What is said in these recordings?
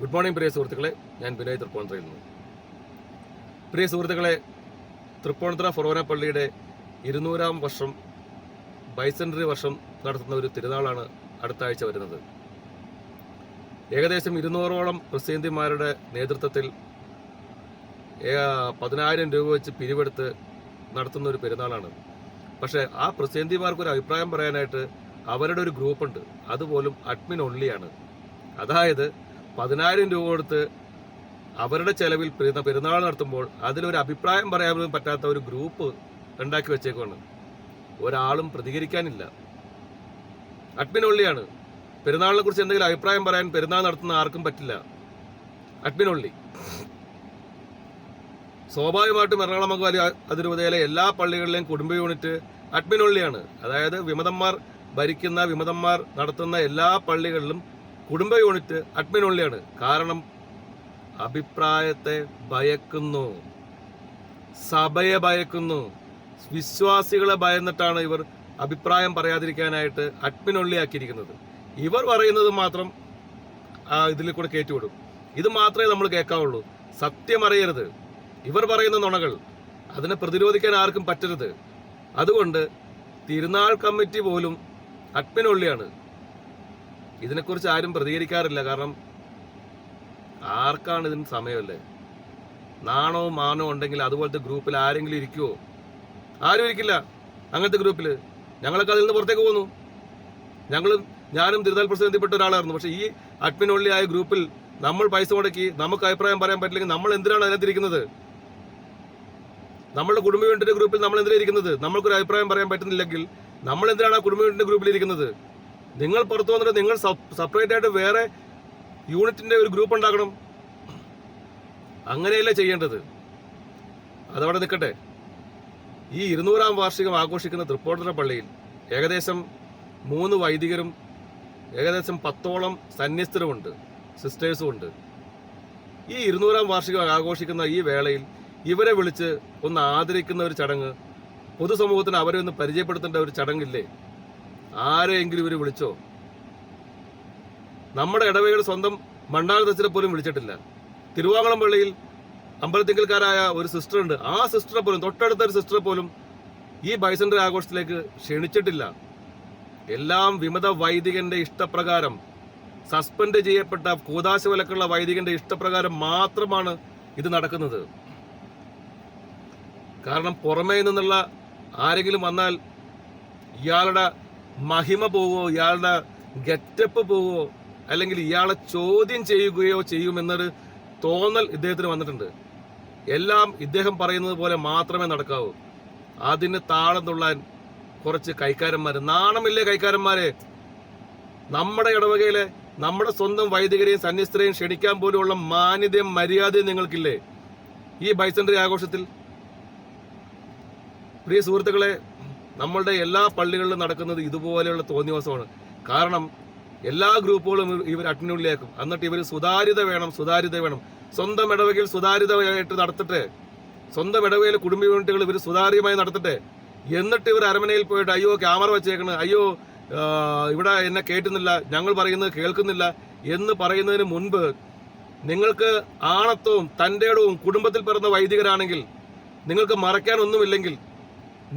Good morning പ്രിയ സുഹൃത്തുക്കളെ. ഞാൻ വിനയ് തൃപ്പൂണിത്തുറയിൽ നിന്ന്. പ്രിയ സുഹൃത്തുക്കളെ തൃപ്പൂണിത്തുറ ഫൊറോന പള്ളിയുടെ ഇരുന്നൂറാം വർഷം ബൈസെന്ററി വർഷം നടത്തുന്ന ഒരു തിരുനാളാണ് അടുത്ത ആഴ്ച വരുന്നത്. ഏകദേശം ഇരുന്നൂറോളം പ്രസിദ്ധിമാരുടെ നേതൃത്വത്തിൽ പതിനായിരം രൂപ വെച്ച് പിരിവെടുത്ത് നടത്തുന്ന ഒരു പെരുന്നാളാണ്. പക്ഷേ ആ പ്രസിദ്ധിമാർക്ക് ഒരു അഭിപ്രായം പറയാനായിട്ട് അവരുടെ ഒരു ഗ്രൂപ്പുണ്ട്. അതുപോലും അഡ്മിൻ ഒള്ളിയാണ് അതായത് പതിനായിരം രൂപ കൊടുത്ത് അവരുടെ ചെലവിൽ പെരുന്ന- പെരുന്നാൾ നടത്തുമ്പോൾ അതിലൊരു അഭിപ്രായം പറയാൻ പറ്റാത്ത ഒരു ഗ്രൂപ്പ് ഉണ്ടാക്കി വെച്ചേക്കുവാണ്. ഒരാളും പ്രതികരിക്കാനില്ല. അഡ്മിൻ ഒള്ളിയാണ് പെരുന്നാളിനെ കുറിച്ച് എന്തെങ്കിലും അഭിപ്രായം പറയാൻ പെരുന്നാൾ നടത്തുന്ന ആർക്കും പറ്റില്ല. അഡ്മിൻ ഒള്ളി സ്വാഭാവികമായിട്ടും എറണാകുളം മകവാലി അതിരൂപതയിലെ എല്ലാ പള്ളികളിലെയും കുടുംബ യൂണിറ്റ് അഡ്മിൻ ഒള്ളിയാണ് അതായത് വിമതന്മാർ ഭരിക്കുന്ന വിമതന്മാർ നടത്തുന്ന എല്ലാ പള്ളികളിലും കുടുംബ യൂണിറ്റ് അഡ്മിൻ ഉള്ളിയാണ് കാരണം അഭിപ്രായത്തെ ഭയക്കുന്നു. സഭയെ ഭയക്കുന്നു. വിശ്വാസികളെ ഭയന്നിട്ടാണ് ഇവർ അഭിപ്രായം പറയാതിരിക്കാനായിട്ട് അഡ്മിൻ ഉള്ളിയാക്കിയിരിക്കുന്നത് ഇവർ പറയുന്നത് മാത്രം ഇതിൽ കൂടെ കയറ്റിവിടും ഇത് മാത്രമേ നമ്മൾ കേൾക്കാവുള്ളൂ. സത്യം അറിയരുത്. ഇവർ പറയുന്ന നുണകൾ അതിനെ പ്രതിരോധിക്കാൻ ആർക്കും പറ്റരുത്. അതുകൊണ്ട് തിരുനാൾ കമ്മിറ്റി പോലും അഡ്മിൻ ഒള്ളിയാണ് ഇതിനെക്കുറിച്ച് ആരും പ്രതികരിക്കാറില്ല. കാരണം ആർക്കാണ് ഇതിന് സമയമല്ലേ? നാണോ മാനവും ഉണ്ടെങ്കിൽ അതുപോലത്തെ ഗ്രൂപ്പിൽ ആരെങ്കിലും ഇരിക്കുവോ? ആരും ഇരിക്കില്ല. അങ്ങനത്തെ ഗ്രൂപ്പിൽ. ഞങ്ങളൊക്കെ അതിൽ നിന്ന് പുറത്തേക്ക് പോന്നു ഞങ്ങളും ഞാനും തിരുനാൾ പ്രസിദ്ധപ്പെട്ട ഒരാളായിരുന്നു. പക്ഷേ ഈ അഡ്മിൻ ഒള്ളി ആയ ഗ്രൂപ്പിൽ നമ്മൾ പൈസ മുടക്കി നമുക്ക് അഭിപ്രായം പറയാൻ പറ്റില്ലെങ്കിൽ നമ്മൾ എന്തിനാണ് അതിനകത്തിരിക്കുന്നത് നമ്മളുടെ കുടുംബ യൂണിറ്റിന്റെ ഗ്രൂപ്പിൽ നമ്മൾ എന്തിനാണ് ഇരിക്കുന്നത്? നമ്മൾക്കൊരു അഭിപ്രായം പറയാൻ പറ്റുന്നില്ലെങ്കിൽ നമ്മൾ എന്തിനാണ് ആ കുടുംബ യൂണിറ്റിന്റെ ഗ്രൂപ്പിൽ ഇരിക്കുന്നത്? നിങ്ങൾ പുറത്തു വന്നിട്ട് നിങ്ങൾ സെപ്പറേറ്റ് ആയിട്ട് വേറെ യൂണിറ്റിന്റെ ഒരു ഗ്രൂപ്പ് ഉണ്ടാക്കണം. അങ്ങനെയല്ലേ ചെയ്യേണ്ടത്? അതവിടെ നിൽക്കട്ടെ. ഈ ഇരുന്നൂറാം വാർഷികം ആഘോഷിക്കുന്ന തൃപ്പൂണിത്തുറ പള്ളിയിൽ ഏകദേശം മൂന്ന് വൈദികരും ഏകദേശം പത്തോളം സിസ്റ്റേഴ്സും ഉണ്ട് ഈ ഇരുന്നൂറാം വാർഷികം ആഘോഷിക്കുന്ന ഈ വേളയിൽ ഇവരെ വിളിച്ച് ഒന്ന് ആദരിക്കുന്ന ഒരു ചടങ്ങ് പൊതുസമൂഹത്തിന് അവരെ ഒന്ന് പരിചയപ്പെടുത്തേണ്ട ഒരു ചടങ്ങില്ലേ? ആരെയെങ്കിലും ഇവർ വിളിച്ചോ? നമ്മുടെ ഇടവകയുടെ സ്വന്തം മണ്ണാൽ തച്ചിനെ പോലും വിളിച്ചിട്ടില്ല. തിരുവാങ്ങളം പള്ളിയിൽ അമ്പലത്തിങ്കൽക്കാരായ ഒരു സിസ്റ്റർ ഉണ്ട് ആ സിസ്റ്ററെ പോലും തൊട്ടടുത്ത ഒരു സിസ്റ്ററെ പോലും ഈ ബൈസണ്ടർ ആഘോഷത്തിലേക്ക് ക്ഷണിച്ചിട്ടില്ല. എല്ലാം വിമത വൈദികന്റെ ഇഷ്ടപ്രകാരം സസ്പെൻഡ് ചെയ്യപ്പെട്ട കൂതാശ വിലക്കുള്ള വൈദികന്റെ ഇഷ്ടപ്രകാരം മാത്രമാണ് ഇത് നടക്കുന്നത്. കാരണം പുറമേ നിന്നുള്ള ആരെങ്കിലും വന്നാൽ ഇയാളുടെ മഹിമ പോവോ ഇയാളുടെ ഗെറ്റപ്പ് പോവോ അല്ലെങ്കിൽ ഇയാളെ ചോദ്യം ചെയ്യുകയോ ചെയ്യുമെന്നൊരു തോന്നൽ ഇദ്ദേഹത്തിന് വന്നിട്ടുണ്ട്. എല്ലാം ഇദ്ദേഹം പറയുന്നത് പോലെ മാത്രമേ നടക്കാവൂ. അതിന് താളം തുള്ളാൻ കുറച്ച് കൈക്കാരന്മാർ നാണമില്ലേ കൈക്കാരന്മാരെ? നമ്മുടെ ഇടവകയിലെ നമ്മുടെ സ്വന്തം വൈദികരെയും സന്യസ്തരെയും ക്ഷണിക്കാൻ പോലുമുള്ള മാന്യതയും മര്യാദയും നിങ്ങൾക്കില്ലേ? ഈ ബൈസൻഡറി ആഘോഷത്തിൽ. പ്രിയ സുഹൃത്തുക്കളെ നമ്മളുടെ എല്ലാ പള്ളികളിലും നടക്കുന്നത് ഇതുപോലെയുള്ള തോന്നിവാസമാണ്. കാരണം എല്ലാ ഗ്രൂപ്പുകളും ഇവർ- അട്ടിനുള്ളിലേക്കും. എന്നിട്ട് ഇവർ സുതാര്യത വേണം സുതാര്യത വേണം. സ്വന്തം ഇടവകയിൽ സുതാര്യതയായിട്ട് നടത്തട്ടെ സ്വന്തം ഇടവകയിലെ കുടുംബ യൂണിറ്റുകൾ ഇവർ സുതാര്യമായി നടത്തട്ടെ എന്നിട്ട് ഇവർ അരമനയിൽ പോയിട്ട് അയ്യോ ക്യാമറ വെച്ചേക്കണ് അയ്യോ ഇവിടെ എന്നെ കേട്ടുന്നില്ല ഞങ്ങൾ പറയുന്നത് കേൾക്കുന്നില്ല എന്ന് പറയുന്നതിന് മുൻപ് നിങ്ങൾക്ക് ആണത്വവും തന്റെ കുടുംബത്തിൽ പിറന്ന വൈദികരാണെങ്കിൽ നിങ്ങൾക്ക് മറയ്ക്കാനൊന്നുമില്ലെങ്കിൽ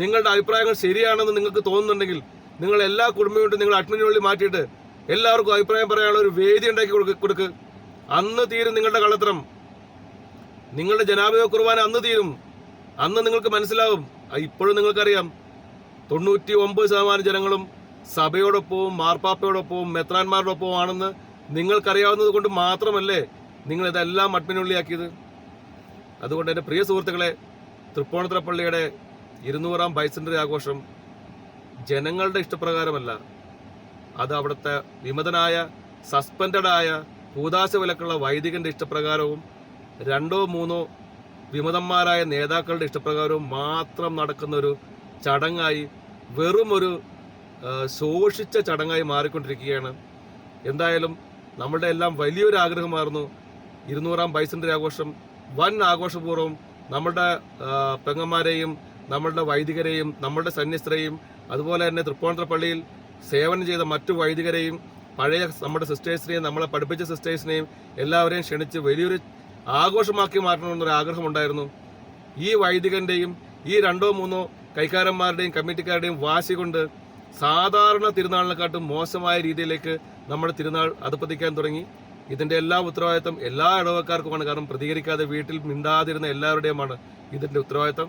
നിങ്ങളുടെ അഭിപ്രായങ്ങൾ ശരിയാണെന്ന് നിങ്ങൾക്ക് തോന്നുന്നുണ്ടെങ്കിൽ നിങ്ങൾ എല്ലാ കുടുംബങ്ങളും നിങ്ങൾ അഡ്മിനുള്ളിൽ മാറ്റിയിട്ട് എല്ലാവർക്കും അഭിപ്രായം പറയാനുള്ള ഒരു വേദി ഉണ്ടാക്കി കൊടുക്ക് കൊടുക്ക്. അന്ന് തീരും നിങ്ങളുടെ കള്ളത്തരം. നിങ്ങളുടെ ജനാഭിമ കുർബാന അന്ന് തീരും. അന്ന് നിങ്ങൾക്ക് മനസ്സിലാവും. ഇപ്പോഴും നിങ്ങൾക്കറിയാം. തൊണ്ണൂറ്റി ഒമ്പത് ശതമാനം ജനങ്ങളും സഭയോടൊപ്പവും മാർപ്പാപ്പയോടൊപ്പവും മെത്രാന്മാരോടൊപ്പവും ആണെന്ന് നിങ്ങൾക്കറിയാവുന്നത് കൊണ്ട് മാത്രമല്ലേ നിങ്ങൾ ഇതെല്ലാം അഡ്മിനുള്ളിയാക്കിയത് അതുകൊണ്ട് എന്റെ പ്രിയ സുഹൃത്തുക്കളെ തൃപ്പൂണിത്തുറ പള്ളിയുടെ ഇരുന്നൂറാം ബൈസൻഡറി ആഘോഷം ജനങ്ങളുടെ ഇഷ്ടപ്രകാരമല്ല. അത് അവിടുത്തെ വിമതനായ സസ്പെൻഡഡായ കൂതാശ വിലക്കുള്ള വൈദികന്റെ ഇഷ്ടപ്രകാരവും രണ്ടോ മൂന്നോ വിമതന്മാരായ നേതാക്കളുടെ ഇഷ്ടപ്രകാരവും മാത്രം നടക്കുന്ന ഒരു ചടങ്ങായി വെറും ഒരു ശോഷിച്ച ചടങ്ങായി മാറിക്കൊണ്ടിരിക്കുകയാണ്. എന്തായാലും നമ്മളുടെ എല്ലാം വലിയൊരു ആഗ്രഹമായിരുന്നു ഇരുന്നൂറാം ബൈസൻഡറി ആഘോഷം. വൻ ആഘോഷപൂർവം നമ്മളുടെ പെങ്ങന്മാരെയും നമ്മളുടെ വൈദികരെയും നമ്മളുടെ സന്യസ്തരെയും അതുപോലെ തന്നെ തൃപ്പൂണിത്തുറ പള്ളിയിൽ സേവനം ചെയ്ത മറ്റു വൈദികരെയും പഴയ നമ്മുടെ സിസ്റ്റേഴ്സിനെയും നമ്മളെ പഠിപ്പിച്ച സിസ്റ്റേഴ്സിനെയും എല്ലാവരെയും ക്ഷണിച്ച് വലിയൊരു ആഘോഷമാക്കി മാറ്റണമെന്നൊരു ആഗ്രഹമുണ്ടായിരുന്നു. ഈ വൈദികന്റെയും ഈ രണ്ടോ മൂന്നോ കൈക്കാരന്മാരുടെയും കമ്മിറ്റിക്കാരുടെയും വാശി കൊണ്ട് സാധാരണ തിരുനാളിനെക്കാട്ടും മോശമായ രീതിയിലേക്ക് നമ്മുടെ തിരുനാൾ അധപ്പതിക്കാൻ തുടങ്ങി. ഇതിന്റെ എല്ലാ ഉത്തരവാദിത്തം എല്ലാ ഇടവക്കാർക്കുമാണ് കാരണം പ്രതികരിക്കാതെ വീട്ടിൽ മിണ്ടാതിരുന്ന എല്ലാവരുടെയുമാണ് ഇതിന്റെ ഉത്തരവാദിത്തം.